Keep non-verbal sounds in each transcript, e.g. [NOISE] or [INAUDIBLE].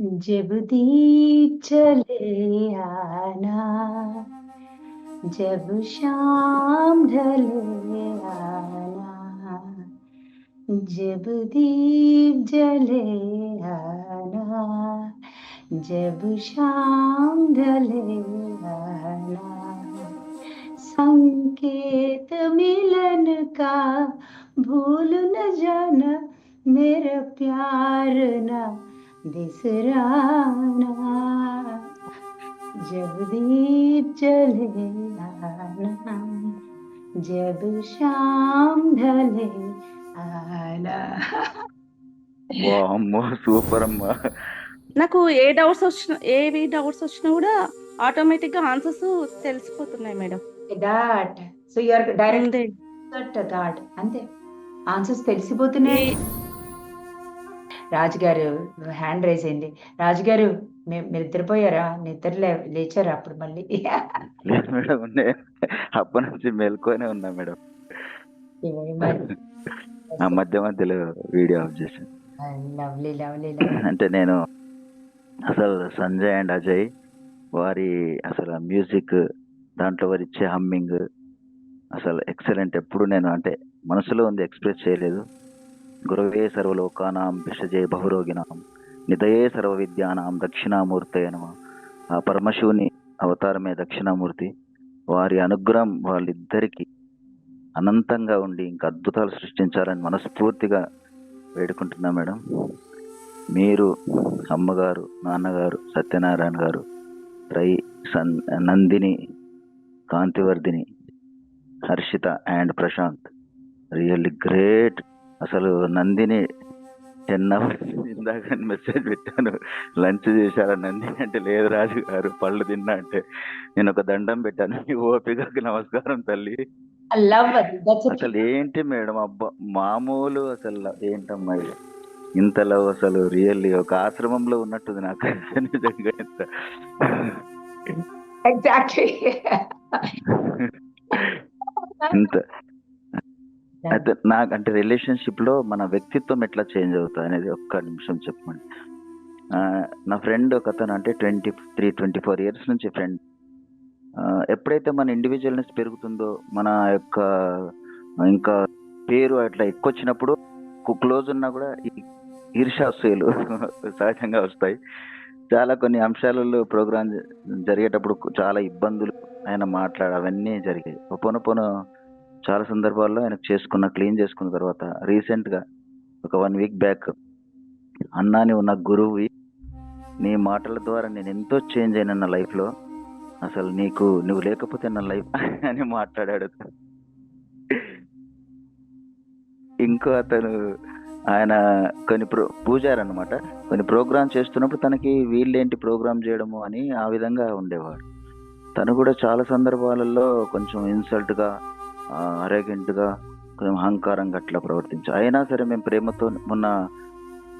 जब दीप चले आना, जब शाम ढले आना, जब दीप जले आना, जब शाम ढले आना, संकेत मिलन का भूल न जाना, मेरा प्यार ना बिसराना जब दीप जले आना जब शाम ढले आना వామ్మో సూపర్ అమ్మా నాకు ఏ డౌట్స్ వచ్చిన ఏవి డౌట్స్ వచ్చినా కూడా ఆటోమేటిక్ గా answers తెలిసిపోతున్నాయి madam that so you're direct అంతే దట్ దాట్ అంతే ఆన్సర్స్ తెలిసిపోతున్నాయి రాజుగారు హ్యాండ్ రైజ్ అయింది. రాజుగారు మీరు నిద్రపోయారా నిద్ర లేచారా అప్పుడు మళ్ళీ? లేదు మేడం అప్పటి నుంచి మేల్కొనే ఉన్నా మేడం. మధ్య మధ్యలో వీడియో ఆఫ్ చేశాను. లవ్లీ లవ్లీ అంటే నేను అసలు సంజయ్ అండ్ అజయ్ వారి అసలు మ్యూజిక్ దాంట్లో వారి ఇచ్చే హమ్మింగ్ అసలు ఎక్సలెంట్. ఎప్పుడు నేను అంటే మనసులో ఉంది ఎక్స్ప్రెస్ చేయలేదు. గురవే సర్వలోకానాం విషజయ బహురోగినాం నిదయే సర్వ విద్యానాం దక్షిణామూర్తి నమ ఆ పరమశివుని అవతారమే దక్షిణామూర్తి వారి అనుగ్రహం వాళ్ళిద్దరికీ అనంతంగా ఉండి ఇంకా అద్భుతాలు సృష్టించాలని మనస్ఫూర్తిగా వేడుకుంటున్నా మేడం. మీరు అమ్మగారు నాన్నగారు సత్యనారాయణ గారు రై sun Nandini Kantivardhini Harshita and Prashant really great అసలు నందిని టెన్ అవర్స్ ఇందాక మెసేజ్ పెట్టాను. లంచ్ చేశారా నందిని అంటే లేదు రాజు గారు పళ్ళు తిన్నా అంటే. నేను ఒక దండం పెట్టాను. ఓపికకి నమస్కారం తల్లి. అసలు ఏంటి మేడం అబ్బా? మామూలు అసలు ఏంటమ్మా ఇది? ఇంత లవ్ అసలు రియల్లీ ఒక ఆశ్రమంలో ఉన్నట్టుంది నాకు. నిజంగా ఎగ్జాక్ట్లీ ఇంత అయితే నాకు అంటే రిలేషన్షిప్లో మన వ్యక్తిత్వం ఎట్లా చేంజ్ అవుతుంది అనేది ఒక్క నిమిషం చెప్పమండి నా ఫ్రెండ్ ఒక అతను అంటే twenty three twenty four years నుంచి ఫ్రెండ్ ఎప్పుడైతే మన ఇండివిజువల్నెస్ పెరుగుతుందో మన యొక్క ఇంకా పేరు అట్లా ఎక్కువ వచ్చినప్పుడు క్లోజ్ ఉన్నా కూడా ఈ ఈర్షాసూయలు [LAUGHS] సహజంగా వస్తాయి. చాలా కొన్ని అంశాలలో ప్రోగ్రామ్ జరిగేటప్పుడు చాలా ఇబ్బందులు ఆయన మాట్లాడ అవన్నీ జరిగాయి. పోను పోను చాలా సందర్భాల్లో ఆయన చేసుకున్న క్లీన్ చేసుకున్న తర్వాత రీసెంట్గా ఒక వన్ వీక్ బ్యాక్ అన్నాని ఉన్న గురువు నీ మాటల ద్వారా నేను ఎంతో చేంజ్ అయిన నా లైఫ్లో అసలు నీకు నువ్వు లేకపోతే నా లైఫ్ [LAUGHS] అని మాట్లాడాడు. ఇంకో అతను ఆయన కొన్ని ప్రో పూజారు అనమాట కొన్ని ప్రోగ్రామ్ చేస్తున్నప్పుడు తనకి వీళ్ళేంటి ప్రోగ్రామ్ చేయడము అని ఆ విధంగా ఉండేవాడు. తను కూడా చాలా సందర్భాలలో కొంచెం ఇన్సల్ట్గా గా అరేగెంట్గా కొంచెం అహంకారంగా అట్లా ప్రవర్తించు. అయినా సరే మేము ప్రేమతో మొన్న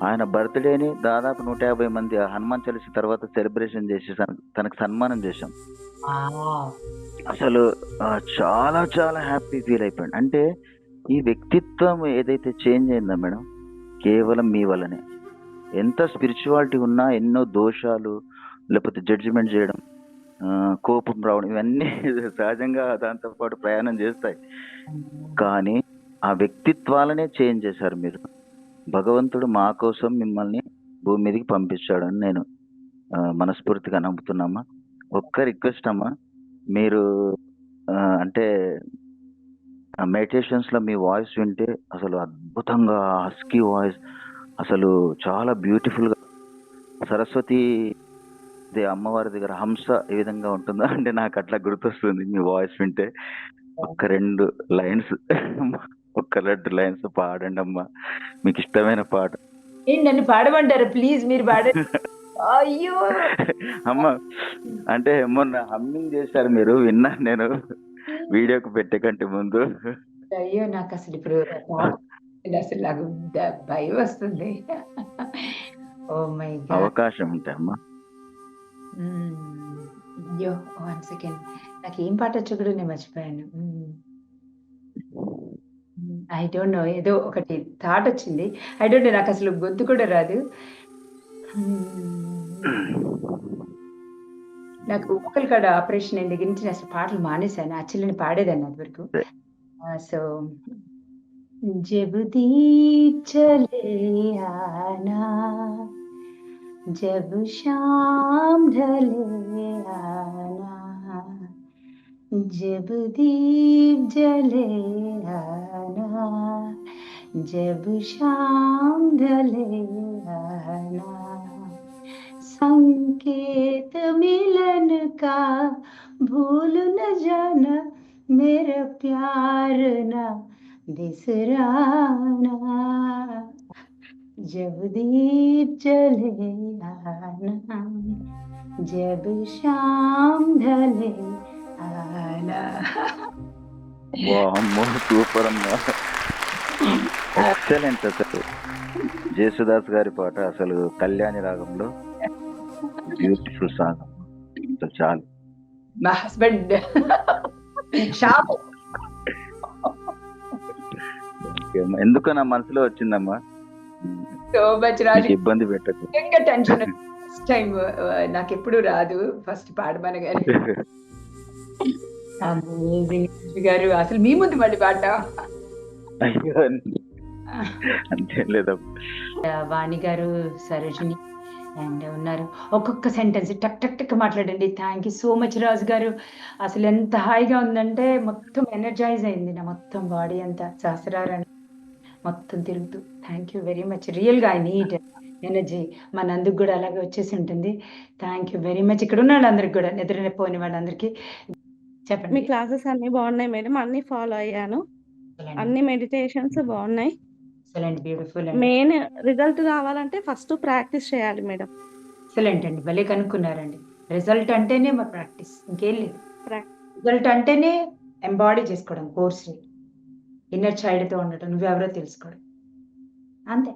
ఆయన బర్త్డేని దాదాపు నూట యాభై మంది హనుమాన్ చలిసి తర్వాత సెలబ్రేషన్ చేసి తన- తనకు సన్మానం చేశాం. అసలు చాలా చాలా హ్యాపీ ఫీల్ అయిపోయాడు. అంటే ఈ వ్యక్తిత్వం ఏదైతే చేంజ్ అయిందో మేడం కేవలం మీ వల్లనే. ఎంత స్పిరిచువాలిటీ ఉన్నా ఎన్నో దోషాలు లేకపోతే జడ్జిమెంట్ చేయడం కోపం రావడం ఇవన్నీ [LAUGHS] సహజంగా దాంతో పాటు ప్రయాణం చేస్తాయి. కానీ ఆ వ్యక్తిత్వాలనే చేంజ్ చేశారు మీరు. భగవంతుడు మా కోసం మిమ్మల్ని భూమి మీదకి పంపించాడని నేను మనస్ఫూర్తిగా నమ్ముతున్నామా? ఒక్క రిక్వెస్ట్ అమ్మా. మీరు అంటే మెడిటేషన్స్లో మీ వాయిస్ వింటే అసలు అద్భుతంగా హస్కీ వాయిస్ అసలు చాలా బ్యూటిఫుల్గా. సరస్వతి దే అమ్మవారి దగ్గర హంస ఏ విధంగా ఉంటుందో అంటే నాకు అట్లా గుర్తొస్తుంది మీ వాయిస్ వింటే. ఒక్క రెండు లైన్స్ ఒక్క రెండు లైన్స్ పాడండి అమ్మా. మీకు ఇష్టమైన పాట. నన్ను పాడమంటారు? ప్లీజ్ మీరు పాడండి. అయ్యో! అమ్మ అంటే మొన్న హమ్మింగ్ చేశారు మీరు విన్నాను నేను. వీడియోకి పెట్టే కంటే ముందు. అయ్యో నాకు అసలు ఇప్పుడు అసలు నాకు భయం వస్తుంది. Oh my god. అవకాశం ఉంటే అమ్మా. అయ్యో వన్ సెకండ్ నాకు ఏం పాట వచ్చో కూడా నేను మర్చిపోయాను. ఐ డోంట్ నో ఏదో ఒకటి థాట్ వచ్చింది. ఐ డోంట్ నో నాకు అసలు గొంతు కూడా రాదు. నాకు వోకల్ కార్డ్ ఆపరేషన్ అయిన దగ్గర నుంచి నేను అసలు పాటలు మానేశాను. యాక్చువల్లీ పాడేదాన్ని అది వరకు. సో జబ్ దీప్ చలే ఆనా जब शाम ढले आना, जब दीप जले आना, जब शाम ढले आना, संकेत मिलन का भूल न जाना, मेरा प्यार ना बिसराना। जब दीप जले आना जब शाम ढले आना వామ్మో సూపర్ అమ్మా ఎక్సలెంట్ అసలు జేసుదాస్ గారి పాట అసలు కళ్యాణి రాగంలో బ్యూటిఫుల్ సాంగ్ అసలు చాలు మా హస్బెండ్ షాప్ ఓకే అమ్మా. ఎందుకో నా మనసులో వచ్చిందమ్మా సో మచ్ రాజు ఇబ్బంది పెట్టకు. నిజంగా టెన్షన్ ఫస్ట్ టైం నాకు ఎప్పుడు రాదు. ఫస్ట్ పాడమనగానే అమేజింగ్ గారు. అసలు మీ ముందు మళ్ళీ పాట వాణి గారు సరోజిని అండ్ ఉన్నారు. ఒక్కొక్క సెంటెన్స్ టక్ టక్ టక్ మాట్లాడండి. Thank you so much Raju garu. అసలు ఎంత హాయిగా ఉందంటే మొత్తం ఎనర్జైజ్ అయింది నా మొత్తం బాడీ అంతా. సహస్రారాన్ని మొత్తం తిరుగుతూ. థ్యాంక్ యూ వెరీ మచ్ రియల్గా ఐ నీడ్ ఎనర్జీ మా నందుకు కూడా అలాగే వచ్చేసి ఉంటుంది. థ్యాంక్ యూ వెరీ మచ్ ఇక్కడ ఉన్న వాళ్ళందరికీ కూడా. నిద్రపోని వాళ్ళందరికీ. మీ చెప్పండి క్లాసెస్ అన్ని బాగున్నాయి మేడం. అన్ని ఫాలో అయ్యాను. అన్ని మెడిటేషన్స్ బాగున్నాయి. బ్యూటిఫుల్ మెయిన్ రిజల్ట్ రావాలంటే ఫస్ట్ ప్రాక్టీస్ చేయాలి మేడం. ఎక్సలెంట్ అండి. భలే కనుక్కున్నారండి. రిజల్ట్ అంటేనే మా ప్రాక్టీస్. ఇంకేం లేదు. రిజల్ట్ అంటేనే ఎంబాడీ చేసుకోవడం కోర్స్ని. ఇన్నర్ చైల్డ్తో ఉండటం నువ్వెవరో తెలుసుకోవడం అంతే.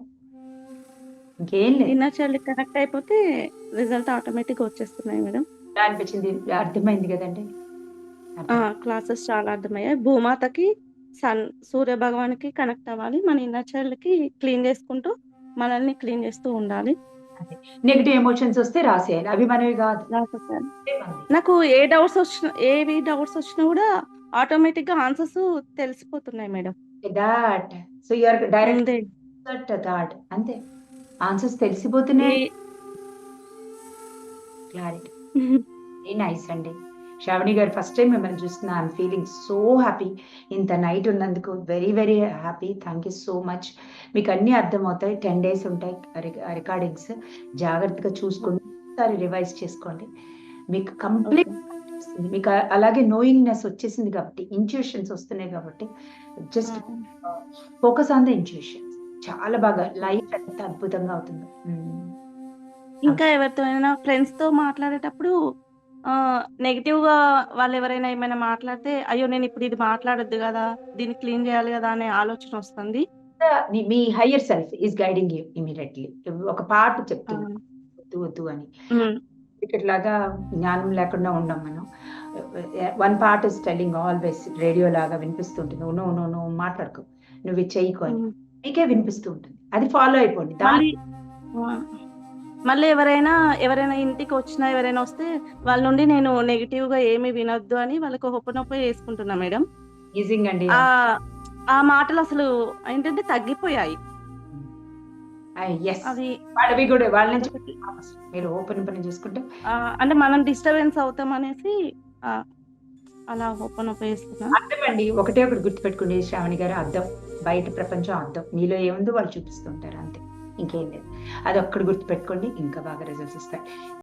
ఇంకేం లేదు. ఇన్నర్ చైల్డ్ కనెక్ట్ అయిపోతే రిజల్ట్ ఆటోమేటిక్ వచ్చేస్తున్నాయి మేడం. అనిపించింది? అర్థమైంది కదండి. క్లాసెస్ చాలా అర్థమయ్యాయి. భూమాతకి సన్ సూర్య భగవానికి కనెక్ట్ అవ్వాలి. మన ఇన్నర్ చైల్డ్కి క్లీన్ చేసుకుంటూ మనల్ని క్లీన్ చేస్తూ ఉండాలి. నెగిటివ్ ఎమోషన్స్ వస్తే రాసేయాలి. అవి మనవి కాదు. నాకు ఏ డౌట్స్ వచ్చిన ఏవి డౌట్స్ వచ్చినా కూడా ఆటోమేటిక్గా answers తెలిసిపోతున్నాయి madam. That so direct that that అంతే. ఆన్సర్స్ తెలిసిపోతున్నాయి. క్లారిటీ నైస్ అండి. శ్రావణి గారు ఫస్ట్ టైం మిమ్మల్ని చూస్తున్నా. ఐఎమ్ ఫీలింగ్ సో హ్యాపీ ఇంత నైట్ ఉన్నందుకు very very happy thank you so much మీకు అన్నీ అర్థమవుతాయి. టెన్ డేస్ ఉంటాయి. రికార్డింగ్స్ జాగ్రత్తగా చూసుకోండి ఒకసారి రివైజ్ చేసుకోండి. మీకు కంప్లీట్ మీకు అ- అలాగే నోయింగ్నెస్ వచ్చేసింది కాబట్టి ఇంట్యూషన్స్ వస్తున్నాయి కాబట్టి just focus on the intuitions చాలా బాగా లైఫ్ ఎంత అద్భుతంగా అవుతుందో. ఇంకా ఎవరితో ఫ్రెండ్స్తో మాట్లాడేటప్పుడు నెగిటివ్గా వాళ్ళు ఎవరైనా ఏమైనా మాట్లాడితే అయ్యో నేను ఇప్పుడు ఇది మాట్లాడొద్దు కదా దీన్ని క్లీన్ చేయాలి కదా అనే ఆలోచన వస్తుంది. మీ- higher self is guiding you immediately ఒక పాట చెప్తుంది. వద్దు వద్దు అని. లాగా జ్ఞానం లేకుండా ఉండం మనం. One part is telling always radio లాగా వినిపిస్తుంటుంది నో నో నో మాట్లాడుకో. నువ్వు ఇది చెయ్యకు అని ఉమ్. మీకే వినిపిస్తూ ఉంటుంది అది ఫాలో అయిపోండి. దాని మళ్ళీ ఎవరైనా ఎవరైనా ఇంటికి వచ్చినా ఎవరైనా వస్తే వాళ్ళ నుండి నేను నెగిటివ్గా ఏమీ వినొద్దు అని వాళ్ళకి ఒప్పనొప్ప చేసుకుంటున్నా మేడం. ఈజింగ్ అండి. ఆ మాటలు అసలు ఏంటంటే తగ్గిపోయాయి. అది వాళ్ళవి కూడా వాళ్ళ నుంచి మీరు ఓపెన్ పని చేసుకుంటే. అంటే మనం డిస్టర్బెన్స్ అవుతాం అనేసి అలా ఓపెన్ ఓపెన్ చేసుకున్నా అర్థం అండి ఒకటే ఒకటి గుర్తుపెట్టుకోండి శ్రావణి గారు అర్థం బయట ప్రపంచం అర్థం మీలో ఏముందో వాళ్ళు చూపిస్తుంటారు అంతే. ఇంకేం లేదు. అది ఒక్కటి గుర్తుపెట్టుకోండి ఇంకా బాగా రిజల్ట్స్ ఇస్తాయి